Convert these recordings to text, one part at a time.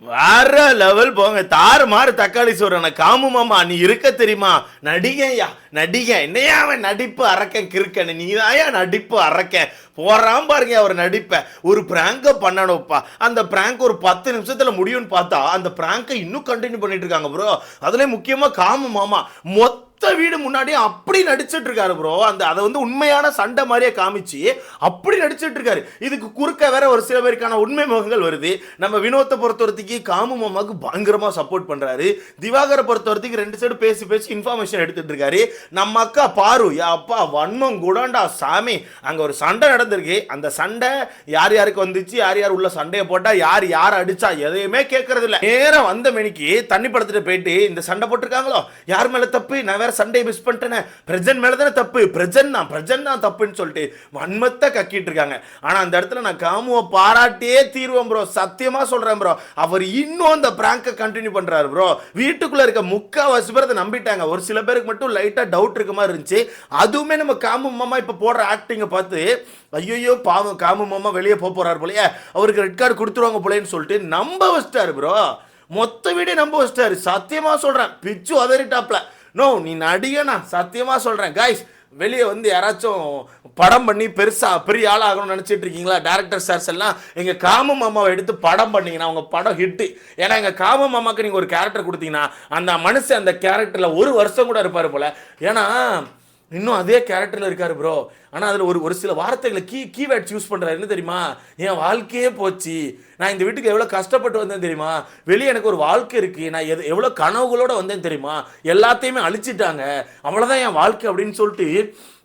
வேற லெவல் போங்க. தாறு மாறு தக்காளி சொல்றேன் காமு மாமா நீ இருக்க தெரியுமா? நடிகையா? நடிகை. என்னையா அவன் நடிப்பு அறக்கன் கிறுக்கன்? நீ நடிப்பு அரக்கன்? போறான் பாருங்க அவர் நடிப்பை. ஒரு பிராங்கை பண்ணணும்ப்பா. அந்த பிராங்க் ஒரு பத்து நிமிஷத்தில் முடியும்னு பார்த்தா அந்த பிராங்கை இன்னும் கண்டினியூ பண்ணிட்டு இருக்காங்க ப்ரோ அதுலேயும் முக்கியமாக காமு மாமா. மொத்த வீடு முன்னாடி அப்படி நடிச்சிட்டு இருக்காரு ப்ரோ அந்த அதை வந்து உண்மையான சண்டை மாதிரியே காமிச்சு அப்படி நடிச்சிட்டு இருக்காரு. இதுக்கு குறுக்க வேற ஒரு சில பேருக்கான உண்மை முகங்கள் வருது. நம்ம வினோத்தை பொறுத்தவரத்துக்கு காமு மாமாவுக்கு பயங்கரமா சப்போர்ட் பண்றாரு. திவாகரை பொறுத்தவரத்துக்கு ரெண்டு சைடு பேசி பேசி இன்ஃபர்மேஷன் எடுத்துட்டு இருக்காரு. நம்ம அக்கா பாரு யா அப்பா வன்மம் குடாண்டா சாமி. அங்க ஒரு சண்டை நடந்திருக்கு. அந்த சண்டை யார் யாருக்கு வந்துச்சு யார் யார் உள்ள சண்டையை போட்டா யார் யார் அடிச்சா எதையுமே கேட்கறது இல்ல நேரம் வந்த மணிக்கு தண்ணி படத்துல போயிட்டு இந்த சண்டை போட்டிருக்காங்களோ? யார் மேல தப்பு? நான் வேற சண்டையை மிஸ் பண்ணிட்டேனே. பிரஜன் மேலே தானே தப்பு? பிரஜன் தான் பிரஜன் தான் தப்புன்னு சொல்லிட்டு வன்மத்தை கக்கிட்டு இருக்காங்க. ஆனால் அந்த இடத்துல நான் காமுவை பாராட்டியே தீர்வேன் ப்ரோ சத்தியமாக சொல்கிறேன் ப்ரோ அவர் இன்னும் அந்த பிராங்கை கண்டினியூ பண்ணுறாரு ப்ரோ வீட்டுக்குள்ளே இருக்க முக்கால்வாசி பேர் அதை நம்பிட்டாங்க. ஒரு சில பேருக்கு மட்டும் லைட்டாக டவுட் இருக்க மாதிரி இருந்துச்சு. அதுவுமே நம்ம காமு மாமா இப்போ போடுற ஆக்டிங்கை பார்த்து ஐயோ பாவம் காமு மாமா வெளியே போக போகிறார் போலயே. அவருக்கு ரெட் கார்டு கொடுத்துருவாங்க போலேன்னு சொல்லிட்டு நம்ப வச்சிட்டாரு ப்ரோ மொத்த வீடே நம்ப வச்சிட்டாரு. சத்தியமாக சொல்கிறேன் பிச்சு அதறிட்டாப்ல நோ நீ நடிகனா சத்தியமாக சொல்கிறேன் காய்ஸ் வெளியே வந்து யாராச்சும் படம் பண்ணி பெருசாக பெரிய ஆள் ஆகணும்னு நினச்சிட்டு இருக்கீங்களா? டேரக்டர் சார்ஸ் எல்லாம் எங்கள் காம மாமாவை எடுத்து படம் பண்ணிங்கன்னா அவங்க படம் ஹிட்டு ஏன்னா எங்கள் காம மாமாக்கு நீங்கள் ஒரு கேரக்டர் கொடுத்தீங்கன்னா அந்த மனுஷன் அந்த கேரக்டரில் ஒரு வருஷம் கூட இருப்பார் போல். ஏன்னா இன்னும் அதே கேரக்டரில் இருக்காரு ப்ரோ ஆனால் அதில் ஒரு ஒரு சில வார்த்தைகளை கீ கீவேர்ட்ஸ் யூஸ் பண்ணுறாரு என்ன தெரியுமா? என் வாழ்க்கையே போச்சு. நான் இந்த வீட்டுக்கு எவ்வளோ கஷ்டப்பட்டு வந்தேன் தெரியுமா? வெளியே எனக்கு ஒரு வாழ்க்கை இருக்குது நான் எது எவ்வளோ கனவுகளோடு வந்தேன் தெரியுமா? எல்லாத்தையுமே அழிச்சிட்டாங்க. அவ்வளோதான் என் வாழ்க்கை அப்படின்னு சொல்லிட்டு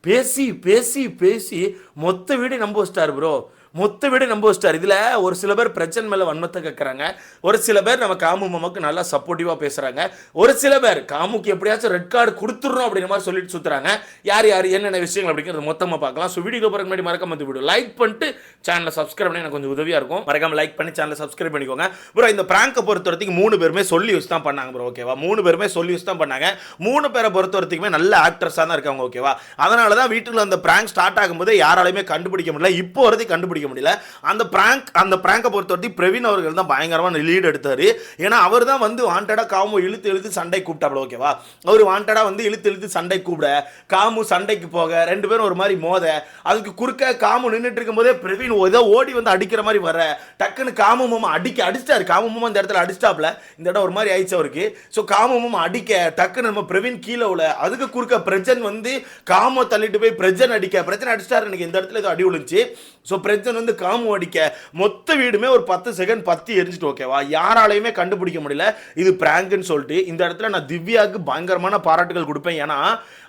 பேசி பேசி பேசி மொத்த வீடு நம்ப வச்சிட்டாரு ப்ரோ மொத்த வீடு நம்ப வச்சிட்டார். இதில் ஒரு சில பேர் பிரச்சனை மேலே வன்மத்தை கேட்குறாங்க ஒரு சில பேர் நம்ம காமு மாமாவுக்கு நல்லா சப்போர்ட்டிவாக பேசுகிறாங்க ஒரு சில பேர் காமுக்கு எப்படியாச்சும் ரெட் கார்டு கொடுத்துட்றோம் அப்படிங்கிற மாதிரி சொல்லிட்டு சுற்றுறாங்க யார் யார் என்னென்ன விஷயங்கள் அப்படிங்கிறது மொத்தமாக பார்க்கலாம். ஸோ வீடியோ போகிற முன்னாடி மறக்காம வந்து வீடியோ லைக் பண்ணிட்டு சேனலை சப்ஸ்கிரைப் பண்ணி எனக்கு கொஞ்சம் உதவியாக இருக்கும். மறக்காம லைக் பண்ணி சேனலை சப்ஸ்கிரைப் பண்ணிக்கோங்க. ப்ரோ இந்த ப்ராங்கை பொறுத்த வரைக்கும் மூணு பேருமே சொல்லி யூஸ் தான் பண்ணாங்க ப்ரோ ஓகேவா மூணு பேருமே சொல்லி யூஸ் தான் பண்ணாங்க. மூணு பேரை பொறுத்த வரைக்குமே நல்ல ஆக்ட்ரஸாக தான் இருக்காங்க ஓகேவா அதனால தான் வீட்டில் அந்த ப்ராங்க் ஸ்டார்ட் ஆகும்போது யாராலையுமே கண்டுபிடிக்க முடியல. இப்போ வரைக்கும் கண்டுபிடிக்க முடியல. அந்த பிராங்க் அந்த பிராங்கை பொறுத்த வரைக்கும் பிரவீன் அவர்கள் தான் பயங்கரமான லீட் எடுத்தார். ஏன்னா அவர் தான் வந்து வாண்டடாக காமு இழுத்து இழுத்து சண்டை கூப்பிட்டாப்ல ஓகேவா அவர் வாண்டடா வந்து இழுத்து இழுத்து சண்டை கூப்பிட காமு சண்டைக்கு போக ரெண்டு பேரும் ஒரு மாதிரி மோத அதுக்கு குறுக்க காமு நின்றுட்டு இருக்கும்போதே பிரவீன் ஏதோ ஓடி வந்து அடிக்கிற மாதிரி வர டக்குன்னு காமு மாமா அடிக்க அடிச்சிட்டாரு. காமு மாமா இந்த இடத்துல அடிச்சிட்டாப்ல. இந்த இடம் ஒரு மாதிரி ஆயிடுச்சு அவருக்கு. ஸோ காமு மாமா அடிக்க டக்குன்னு நம்ம பிரவீன் கீழே உள்ள அதுக்கு குறுக்க பிரஜன் வந்து காமோ தள்ளிட்டு போய் பிரஜன் அடிக்க பிரஜன் அடிச்சிட்டாரு எனக்கு இந்த இடத்துல ஏதோ அடி விழுந்துச்சு. ஸோ பிரஜன் வந்து காமு அடிக்க மொத்த வீடுமே ஒரு பத்து செகண்ட் பத்தி எரிஞ்சிட்டு ஓகேவா யாராலையுமே கண்டுபிடிக்க முடியல. இது பிராங்க்னு சொல்லிட்டு இந்த இடத்துல நான் திவ்யாவுக்கு பயங்கரமான பாராட்டுகள் கொடுப்பேன். ஏன்னா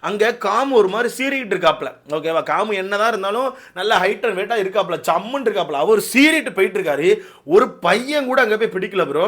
அங்கே காமு ஒரு மாதிரி சீறிக்கிட்டு இருக்காப்ல ஓகேவா காமு என்னதான் இருந்தாலும் நல்ல ஹைட் அண்ட் வெயிட்டாக இருக்காப்ல சம்முன்னு இருக்காப்ல அவர் சீறிட்டு போயிட்டு இருக்காரு. ஒரு பையன் கூட அங்கே போய் பிடிக்கல ப்ரோ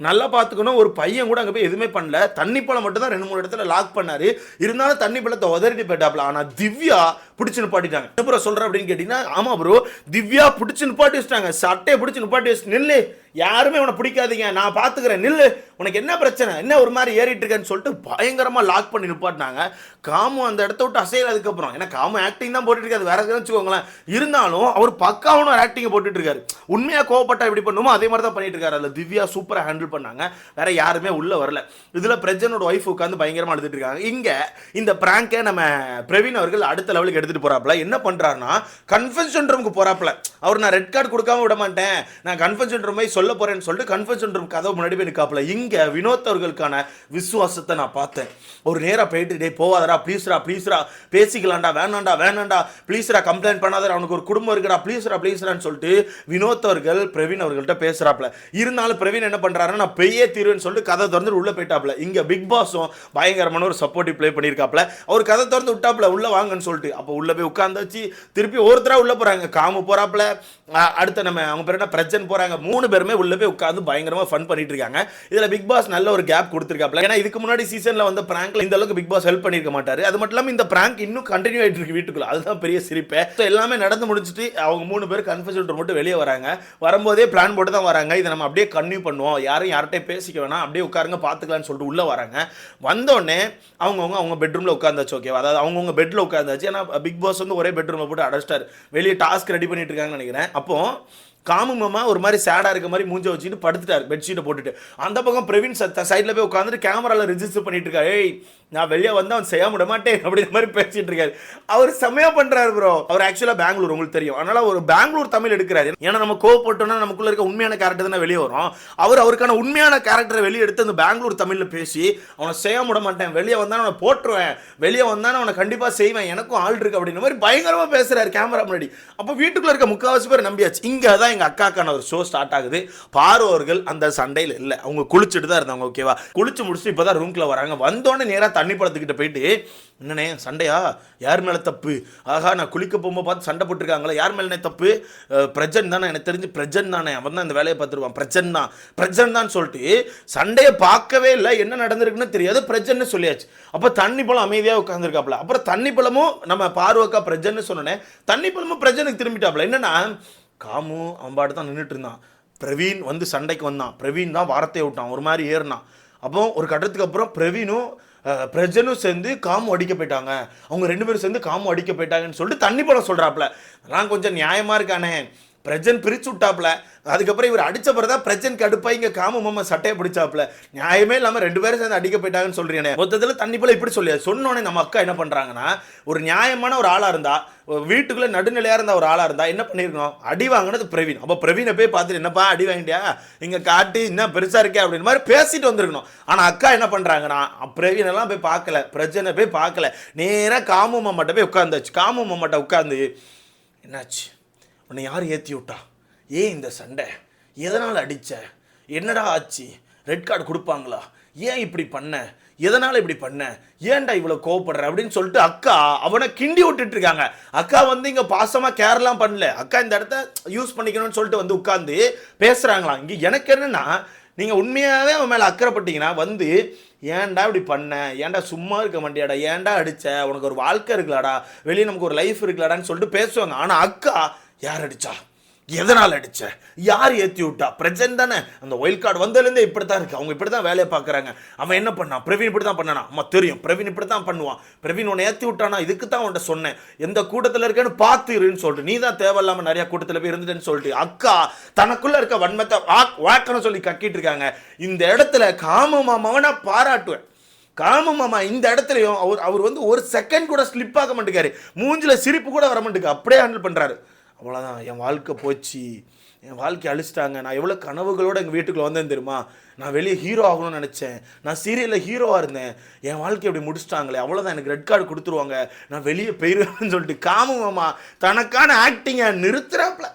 நல்லா பார்த்துக்கணும். ஒரு பையன் கூட அங்கே போய் எதுவுமே பண்ணல. தண்ணி பழம் மட்டும் தான் ரெண்டு மூணு இடத்துல லாக் பண்ணார். இருந்தாலும் தண்ணி பழத்தை உதறிட்டு போயிட்டாப்ல. ஆனால் திவ்யா பிடிச்சி நிப்பாட்டிட்டாங்க. என்ன ப்ரோ சொல்கிறேன் அப்படின்னு கேட்டிங்கன்னா ஆமாம் ப்ரோ திவ்யா பிடிச்சி நிப்பாட்டி வச்சிட்டாங்க. சட்டையை பிடிச்சி நிப்பாட்டி வச்சு நில்லு. யாருமே உனக்கு பிடிக்காதீங்க. நான் பார்த்துக்கிறேன் நில்லு. உனக்கு என்ன பிரச்சனை? என்ன ஒரு மாதிரி ஏறிட்டு இருக்கேன்னு சொல்லிட்டு பயங்கரமாக லாக் பண்ணி நிப்பாட்டினாங்க. காமு அந்த இடத்த விட்டு அசையல அதுக்கப்புறம் ஏன்னா காமு ஆக்டிங் தான் போட்டுட்டு இருக்காது வேற எதுவும் வச்சுக்கோங்களேன். இருந்தாலும் அவர் பக்காவும் ஒரு ஆக்டிங்கை போட்டுட்டு இருக்காரு உண்மையாக கோவப்பட்டா எப்படி பண்ணுமோ அதே மாதிரி தான் பண்ணிட்டு இருக்காரு அதில் திவ்யா சூப்பராக ஹேண்டில் பண்ணாங்க. வேற யாருமே உள்ள வரல. இதில் பிரஜனோட ஒய்ஃப் உட்காந்து பயங்கரமாக எடுத்துட்டு இருக்காங்க. இங்கே இந்த பிராங்கை நம்ம பிரவீன் அவர்கள் அடுத்த லெவலுக்கு எடுத்துட்டு போறாப்ல என்ன பண்ணுறாருன்னா கன்ஃபென்ஷன் ரூமுக்கு போறாப்ல அவர் நான் ரெட் கார்டு கொடுக்காம விட மாட்டேன். நான் கன்ஃபென்ஷன் ரூமை சொல்ல போறேன்னு சொல்லிட்டு கன்ஃபென்ஷன் ரூம் கதவு முன்னாடி போய் நிற்காப்ல இங்கே வினோத் அவர்களுக்கான விசுவாசத்தை நான் பார்த்தேன். ஒரு நேராக போயிட்டு டே போவாதடா ப்ளீஸ்ரா ப்ளீஸ்ரா பேசிக்கலாம்டா வேணாண்டா வேணாண்டா ப்ளீஸ்ரா கம்ப்ளைண்ட் பண்ணாதடா அவனுக்கு ஒரு குடும்பம் இருக்குடா ப்ளீஸ்ரா ப்ளீஸ்ரான்னு சொல்லிட்டு வினோத் அவர்கள் பிரவீன் அவர்கள்ட்ட பேசுறாப்ல. இருந்தாலும் பிரவீன் என்ன பண்ணுறாருன்னா நான் பெய்யே தீர்வுன்னு சொல்லிட்டு கதை திறந்து உள்ள போயிட்டாப்ல. இங்க பிக் பாஸும் பயங்கரமான ஒரு சப்போர்ட்டிவ் ப்ளே பண்ணியிருக்காப்ல. அவர் கதை திறந்து விட்டாப்ல உள்ள வாங்கன்னு சொல்லிட்டு. அப்போ உள்ள போய் உட்காந்துச்சு திருப்பி ஒருத்தரா உள்ள போறாங்க. காமு போறாப்ல. அடுத்த நம்ம அவங்க பேர் என்ன? பிரச்சனை போறாங்க. மூணு பேருமே உள்ள போய் உட்காந்து பயங்கரமா ஃபன் பண்ணிட்டு இருக்காங்க. இதுல பிக் பாஸ் நல்ல ஒரு கேப் கொடுத்துருக்காப்ல. ஏன்னா இதுக்கு முன்னாடி சீசன்ல வந்த பிராங்க்ல இந்த அளவுக்கு பிக் பாஸ் ஹெல்ப் பண்ணிருக்க மாட்டாரு. அது மட்டும் இல்லாம இந்த பிராங்க் இன்னும் கண்டினியூ ஆயிட்டு இருக்கு வீட்டுக்குள்ள. அதுதான் பெரிய சிரிப்பே. ஸோ எல்லாமே நடந்து முடிஞ்சிட்டு அவங்க மூணு பேர் கன்ஃபர்ஷன் மட்டும் வெளியே வராங்க. வரும்போதே பிளான் போட்டு தான் வராங்க. இதை நம்ம அப்படியே கன்டினியூ பண்ணுவோம். யாரும் யார்கிட்டயும் பேசிக்க வேணாம். அப்படியே உட்காருங்க பார்த்துக்கலாம்னு சொல்லிட்டு உள்ள வராங்க. வந்தோடனே அவங்கவுங்க அவங்க பெட்ரூம்ல உட்காந்தாச்சு ஓகேவா அதாவது அவங்கவுங்க பெட்ல உட்காந்தாச்சு. ஏன்னா பிக் பாஸ் வந்து ஒரே பெட்ரூம்ல போட்டு அடைச்சிட்டாரு. வெளியே டாஸ்க் ரெடி பண்ணிட்டு இருக்காங்கன்னு நினைக்கிறேன். அப்போ காமு மாமா ஒரு மாதிரி சேடாக இருக்க மாதிரி மூஞ்ச வச்சுட்டு படுத்துட்டார். பெட்ஷீட்டை போட்டுட்டு. அந்த பக்கம் பிரவீன் சத்த சைடில் போய் உட்காந்துட்டு கேமராவில் ரிஜிஸ்டர் பண்ணிட்டு இருக்காரு. ஏய் நான் வெளியே வந்து அவன் செய்ய விட மாட்டேன் அப்படின்ற மாதிரி பேசிட்டு இருக்காரு. அவர் செம்மையா பண்ணுறாரு ப்ரோ அவர் ஆக்சுவலாக பெங்களூர் உங்களுக்கு தெரியும். அதனால ஒரு பெங்களூர் தமிழ் எடுக்கிறாரு. ஏன்னா நம்ம கோவப்பட்டோம்னா நமக்குள்ள இருக்க உண்மையான கேரக்டர் தானே வெளியே வரும். அவர் அவருக்கான உண்மையான கேரக்டரை வெளியே எடுத்து அந்த பெங்களூர் தமிழில் பேசி அவனை செய்ய விட மாட்டேன். வெளியே வந்தால் அவனை போட்டுருவேன். வெளியே வந்தா அவனை கண்டிப்பாக செய்வேன். எனக்கும் ஆள் இருக்கு அப்படின்ற மாதிரி பயங்கரமாக பேசுறாரு கேமரா முன்னாடி. அப்போ வீட்டுக்குள்ள இருக்க முக்காவாசி பேர் நம்பியாச்சு. இங்கே தான் எங்கள் அக்காக்கான ஒரு ஷோ ஸ்டார்ட் ஆகுது. பாரு அவர்கள் அந்த சண்டையில் இல்லை. அவங்க குளிச்சுட்டு தான் இருந்தாங்க ஓகேவா குளிச்சு முடிச்சுட்டு இப்பதான் ரூம்குள்ள வராங்க. வந்தோடனே நேராக தண்ணி படத்துக்கிட்ட போயிட்டு என்னண்ணே சண்டையா? யார் மேல தப்பு? ஆகா நான் குளிக்க போகும்போது பார்த்து சண்டை போட்டிருக்காங்களா? யார் மேலே தப்பு? பிரஜன் தானே எனக்கு தெரிஞ்சு பிரஜன் தானே. அவன் தான் இந்த வேலையை பார்த்துருவான். பிரஜன் தான். பிரஜன் தான் சொல்லிட்டு சண்டையை பார்க்கவே இல்லை. என்ன நடந்திருக்குன்னு தெரியாது. பிரஜன்னு சொல்லியாச்சு. அப்போ தண்ணி பழம் அமைதியாக உட்காந்துருக்காப்புல அப்புறம் தண்ணி பழமும் நம்ம பார்வக்கா பிரஜன்னு சொன்னோன்னே தண்ணி பழமும் பிரஜனுக்கு திரும்பிட்டாப்புல. என்னன்னா காமு அவன் பாட்டு தான் நின்றுட்டு இருந்தான். பிரவீன் வந்து சண்டைக்கு வந்தான். பிரவீன் தான் வாரத்தை விட்டான். ஒரு மாதிரி ஏறினான். அப்போ ஒரு கட்டத்துக்கு அப்புறம் பிரவீனும் பிரஜனும் சேர்ந்து காமு அடிக்க போயிட்டாங்க. அவங்க ரெண்டு பேரும் சேர்ந்து காமு அடிக்க போயிட்டாங்கன்னு சொல்லிட்டு தண்ணி படம் சொல்கிறாப்புல நான் கொஞ்சம் நியாயமாக இருக்கானே. பிரஜன் பிரிச்சு விட்டாப்ல அதுக்கப்புறம் இவர் அடிச்ச பிறகு தான் பிரஜன் கடுப்பா இங்கே காமு மாமா சட்டையை பிடிச்சாப்ல நியாயமே இல்லாமல் ரெண்டு பேரும் சேர்ந்து அடிக்க போயிட்டாங்கன்னு சொல்றீங்க மொத்தத்தில் தண்ணி போல இப்படி சொல்லியா? சொன்னோன்னே நம்ம அக்கா என்ன பண்ணுறாங்கன்னா ஒரு நியாயமான ஒரு ஆளாக இருந்தா வீட்டுக்குள்ளே நடுநிலையாக இருந்தால் இருந்த ஒரு ஆளாக இருந்தால் என்ன பண்ணிருக்கணும்? அடி வாங்கினது பிரவீன். அப்போ பிரவீனை போய் பார்த்துட்டு என்னப்பா அடி வாங்கிட்டியா? இங்கே காட்டி என்ன பெருசாக இருக்கே அப்படின்னு மாதிரி பேசிட்டு வந்திருக்கணும். ஆனால் அக்கா என்ன பண்ணுறாங்கன்னா பிரவீனெல்லாம் போய் பார்க்கல. பிரஜனை போய் பார்க்கல. நேராக காமு மாமாட்ட போய் உட்காந்துச்சு காமு மாமாட்ட உட்காந்து என்னாச்சு? உன்னை யார் ஏற்றி விட்டா? ஏன் இந்த சண்டை? எதனால் அடிச்ச? என்னடா ஆச்சு? ரெட் கார்டு கொடுப்பாங்களா? ஏன் இப்படி பண்ண? எதனால் இப்படி பண்ண? ஏன்டா இவ்வளோ கோவப்படுற? அப்படின்னு சொல்லிட்டு அக்கா அவனை கிண்டி விட்டுட்டு இருக்காங்க. அக்கா வந்து இங்கே பாசமாக கேர்லாம் பண்ணல. அக்கா இந்த இடத்த யூஸ் பண்ணிக்கணும்னு சொல்லிட்டு வந்து உட்காந்து பேசுகிறாங்களாம் இங்கே எனக்கு என்னன்னா நீங்கள் உண்மையாகவே அவன் மேலே அக்கறைப்பட்டீங்கன்னா வந்து ஏன்டா இப்படி பண்ண? ஏன்டா சும்மா இருக்க மாட்டியாடா? ஏன்டா அடிச்ச? உனக்கு ஒரு வாழ்க்கை இருக்கலாடா வெளியே நமக்கு ஒரு லைஃப் இருக்கலாடான்னு சொல்லிட்டு பேசுவாங்க. ஆனால் அக்கா யார் அடிச்சா? எதனால் அடிச்ச? யார் ஏற்றி விட்டா? பிரச்சனை தானே. அந்த ஒயில் கார்டு வந்ததுலேருந்தே இப்படி தான் இருக்கு. அவங்க இப்படி தான் வேலையை பார்க்குறாங்க. அவன் என்ன பண்ணான்? பிரவீன் இப்படி தான் பண்ணானா? அம்மா தெரியும். பிரவீன் இப்படி தான் பண்ணுவான். பிரவீன் உன்னை ஏற்றி விட்டானா? இதுக்கு தான் உன்ட்ட சொன்னேன். எந்த கூட்டத்தில் இருக்கேன்னு பார்த்து இருன்னு சொல்லிட்டு நீ தான் தேவையில்லாமல் நிறையா கூட்டத்தில் போய் இருந்துட்டேன்னு சொல்லிட்டு அக்கா தனக்குள்ளே இருக்க வன்மத்தை வாக் வாக்கன்னு சொல்லி கக்கிட்டு இருக்காங்க. இந்த இடத்துல காம மாமாவை நான் பாராட்டுவேன். காம மாமா இந்த இடத்துலையும் அவர் அவர் வந்து ஒரு செகண்ட் கூட ஸ்லிப் ஆக மாட்டேங்காரு. மூஞ்சில சிரிப்பு கூட வர மாட்டேங்க அப்படியே ஹேண்டில் பண்ணுறாரு அவ்வளோதான் என் வாழ்க்கை போச்சு. என் வாழ்க்கை அழிச்சிட்டாங்க. நான் எவ்வளோ கனவுகளோடு எங்கள் வீட்டுக்குள்ள வந்தேன் தெரியுமா? நான் வெளியே ஹீரோ ஆகணும்னு நினச்சேன். நான் சீரியலில் ஹீரோவாக இருந்தேன். என் வாழ்க்கை அப்படி முடிச்சிட்டாங்களே. அவ்வளோதான் எனக்கு ரெட் கார்டு கொடுத்துருவாங்க. நான் வெளியே போயிடுவேன்னு சொல்லிட்டு காமுமாமா தனக்கான ஆக்டிங்கை நிறுத்துறாப்புல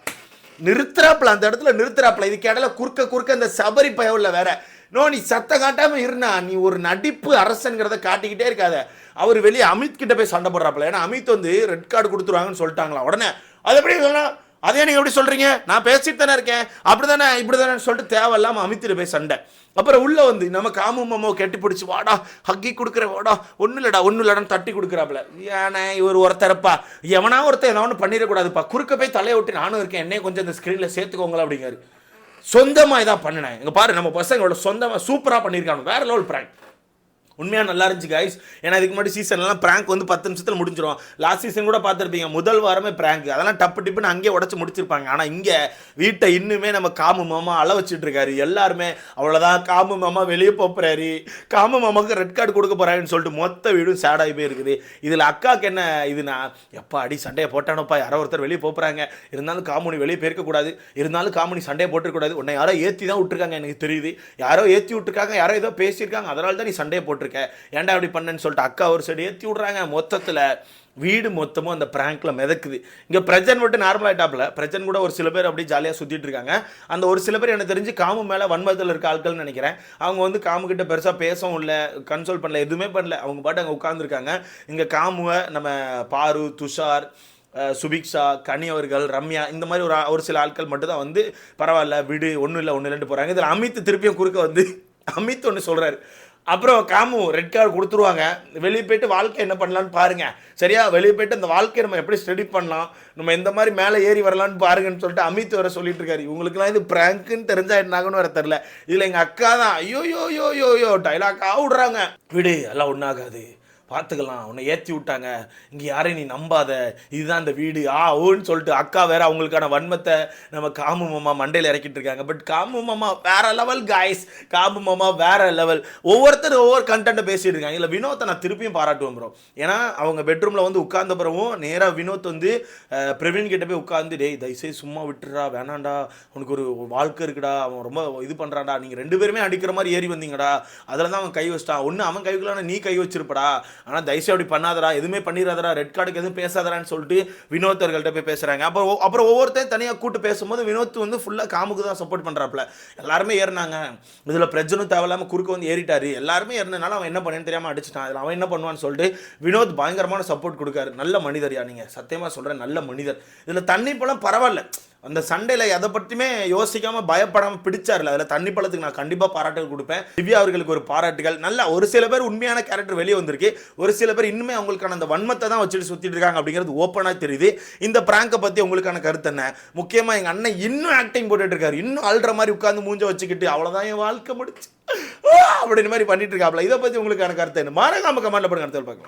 நிறுத்துறாப்புல அந்த இடத்துல நிறுத்துறாப்புல இதுக்கு இடையில குறுக்க குறுக்க இந்த சபரி பயவில் வேற. நோ நீ சத்த காட்டாமல் இருந்தா நீ ஒரு நடிப்பு அரசன்கிறத காட்டிக்கிட்டே இருக்காத. அவர் வெளியே அமித் கிட்ட போய் சண்டை போடுறாப்புல ஏன்னா அமித் வந்து ரெட் கார்டு கொடுத்துருவாங்கன்னு சொல்லிட்டாங்களா உடனே அது எப்படி சொல்லலாம் அதே நீங்க எப்படி சொல்றீங்க? நான் பேசிட்டு தானே இருக்கேன். அப்படிதானே இப்படிதானே சொல்லிட்டு தேவையில்லாம அமித்திட்டு போய் சண்டை. அப்புறம் உள்ள வந்து நம்ம காமு மாமோ கெட்டி பிடிச்சி வாடா ஹக்கி கொடுக்குற வாடா ஒன்றும் இல்லடா ஒன்றும் இல்லடான்னு தட்டி கொடுக்குறாப்புல. ஏனே இவர் ஒருத்தரப்பா. எவனா ஒருத்தன் என்ன ஒன்று பண்ணிடக்கூடாதுப்பா. குறுக்க போய் தலையை விட்டு நானும் இருக்கேன். என்னையும் கொஞ்சம் இந்த ஸ்க்ரீனில் சேர்த்துக்கோங்களா அப்படிங்காரு சொந்தமாக இதான் பண்ணினேன். இங்கே பாரு நம்ம பசங்களோட சொந்தமாக சூப்பராக பண்ணியிருக்காங்க. வேற லெவல் ப்ராங்க் உண்மையாக நல்லா இருந்துச்சு கைஸ் ஏன்னா இதுக்கு முன்னாடி சீசன்லாம் ப்ராங்க் வந்து பத்து நிமிஷத்தில் முடிஞ்சிடும் லாஸ்ட் சீசன் கூட பார்த்துருப்பீங்க முதல் வாரமே ப்ராங்க் அதெல்லாம் டப்பு டிப்புன்னு அங்கேயே உடச்சி முடிச்சிருப்பாங்க. ஆனால் இங்கே வீட்டை இன்னுமே நம்ம காமு மாமா அள வச்சுட்டு இருக்காரு. எல்லாருமே அவ்வளோதான் காமு மாமா வெளியே போகிறாரு காமு மாமாவுக்கு ரெட் கார்டு கொடுக்க போகிறாருன்னு சொல்லிட்டு மொத்த வீடும் சேடாகி போயிருக்குது. இதில் அக்காவுக்கு என்ன இதுனா எப்பா அடி சண்டையை போட்டானோப்பா. யாரோ ஒருத்தர் வெளியே போகிறாங்க இருந்தாலும் காமுனி வெளியே போயிருக்கக்கூடாது இருந்தாலும் காமுனி சண்டையை போட்டிருக்கக்கூடாது உன்னை யாரோ ஏற்றி தான் விட்டுருக்காங்க எனக்கு தெரியுது. யாரோ ஏற்றி விட்டுருக்காங்க யாரோ ஏதோ பேசியிருக்காங்க. அதனால தான் நீ சண்டையை போட்டிருக்க. ஏன்டா அப்படி பண்ணேன்னு சொல்லிட்டு அக்கா ஒரு சைடு ஏற்றி விட்றாங்க. மொத்தத்தில் வீடு மொத்தமும் அந்த ப்ராங்க்ல மிதக்குது. இங்கே பிரஜன் மட்டும் நார்மல் ஆகிட்டாப்பில் பிரஜன் கூட ஒரு சில பேர் அப்படியே ஜாலியாக சுற்றிட்டு இருக்காங்க. அந்த ஒரு சில பேர் எனக்கு தெரிஞ்சு காமு மேலே வன்மத்தில் இருக்க ஆட்கள்னு நினைக்கிறேன். அவங்க வந்து காமு கிட்ட பெருசாக பேசவும் இல்லை கன்சோல் பண்ணல எதுவுமே பண்ணல. அவங்க பாட்டு அங்கே உட்காந்துருக்காங்க இங்கே காமுவை நம்ம பாரு துஷார் சுபிக்ஷா கனி அவர்கள் ரம்யா இந்த மாதிரி ஒரு ஒரு சில ஆட்கள் மட்டும் தான் வந்து பரவாயில்ல விடு ஒன்றும் இல்லை ஒன்று இல்லைன்ட்டு போகிறாங்க இதில் அமித் திருப்பியும் குறுக்க வந்து அமித் ஒன்று சொல்கிறாரு அப்புறம் காமு ரெட் கார்டு கொடுத்துருவாங்க. வெளியே போயிட்டு வாழ்க்கை என்ன பண்ணலான்னு பாருங்க. சரியா? வெளியே போயிட்டு அந்த வாழ்க்கையை நம்ம எப்படி ஸ்டடி பண்ணலாம்? நம்ம இந்த மாதிரி மேலே ஏறி வரலான்னு பாருங்கன்னு சொல்லிட்டு அமித் வர சொல்லிட்டு இருக்காரு. இவங்களுக்குலாம் இது பிராங்க்குன்னு தெரிஞ்சா என்னாகன்னு வர தெரில இதில் எங்கள் அக்கா தான் ஐயோ யோ யோ யோ யோ டைலாக் விடுறாங்க. விடு எல்லாம் ஒன்றாகாது பார்த்துக்கலாம். உன்னை ஏற்றி விட்டாங்க. இங்கே யாரையும் நீ நம்பாத. இதுதான் இந்த வீடு. ஆ ஓன்னு சொல்லிட்டு அக்கா வேற அவங்களுக்கான வன்மத்தை நம்ம காமு மாமா மண்டையில் இறக்கிட்டு இருக்காங்க. பட் காமு மாமா வேற லெவல் காய்ஸ் காமு மாமா வேற லெவல் ஒவ்வொருத்தர் ஒவ்வொரு கண்டென்ட்டை பேசிட்டு இருக்காங்க. இல்லை வினோத்தை நான் திருப்பியும் பாராட்டுவேன் ப்ரோ ஏன்னா அவங்க பெட்ரூமில் வந்து உட்கார்ந்த பிறவும் நேராக வினோத் வந்து பிரவீன் கிட்ட போய் உட்காந்து டேய் தயவுசெய்து சும்மா விட்டுறா. வேணாண்டா. உனக்கு ஒரு வாழ்க்கை இருக்குடா. அவன் ரொம்ப இது பண்ணுறான்டா நீங்கள் ரெண்டு பேருமே அடிக்கிற மாதிரி ஏறி வந்தீங்கடா. அதில் தான் அவன் கை வச்சிட்டான். ஒன்று அவன் கை வைக்கலன்னா நீ கை வச்சிருப்படா. ஆனால் தயவுசெய்து அப்படி பண்ணாதடா. எதுவுமே பண்ணிடாதடா ரெட் கார்டுக்கு எதுவும் பேசாதடான்னு சொல்லிட்டு வினோத்தர்கள்ட்ட போய் பேசுகிறாங்க அப்புறம் அப்புறம் ஒவ்வொருத்தையும் தனியாக கூட்டு பேசும்போது வினோத் வந்து ஃபுல்லாக காமுக்கு தான் சப்போர்ட் பண்ணுறாப்புல எல்லாருமே ஏறினாங்க. இதில் பிரச்சனும் தேவையில்லாமல் குறுக்க வந்து ஏறிட்டாரு. எல்லாருமே ஏறினால அவன் என்ன பண்ணேன்னு தெரியாமல் அடிச்சிட்டான். அதில் அவன் என்ன பண்ணுவான்னு சொல்லிட்டு வினோத் பயங்கரமான சப்போர்ட் கொடுக்காரு. நல்ல மனிதர் யா நீங்கள் சத்தியமாக சொல்கிறேன் நல்ல மனிதர். இதில் தண்ணி பழம் பரவாயில்ல. அந்த சண்டையில் எதை பற்றியுமே யோசிக்காமல் பயப்படாமல் பிடிச்சார்ல. அதில் தண்ணி பழத்துக்கு நான் கண்டிப்பாக பாராட்டுகள் கொடுப்பேன். திவ்யா அவர்களுக்கு ஒரு பாராட்டுகள். நல்லா ஒரு சில பேர் உண்மையான கேரக்டர் வெளியே வந்திருக்கு. ஒரு சில பேர் இன்னுமே அவங்களுக்கான அந்த வன்மத்தை தான் வச்சுட்டு சுற்றிட்டு இருக்காங்க அப்படிங்கிறது ஓப்பனாக தெரியுது. இந்த பிராங்கை பற்றி உங்களுக்கான கருத்து என்ன? முக்கியமாக எங்கள் அண்ணன் இன்னும் ஆக்டிங் போட்டுட்டு இருக்காரு. இன்னும் அழுற மாதிரி உட்காந்து மூஞ்ச வச்சுக்கிட்டு அவ்வளோதான் என் வாழ்க்கை முடிச்சு அப்படின்னு மாதிரி பண்ணிட்டு இருக்காப்ல. இதை பற்றி உங்களுக்கான கருத்து என்ன? மாறாம கமெண்ட்ல போடுங்க கருத்து பார்க்கலாம்.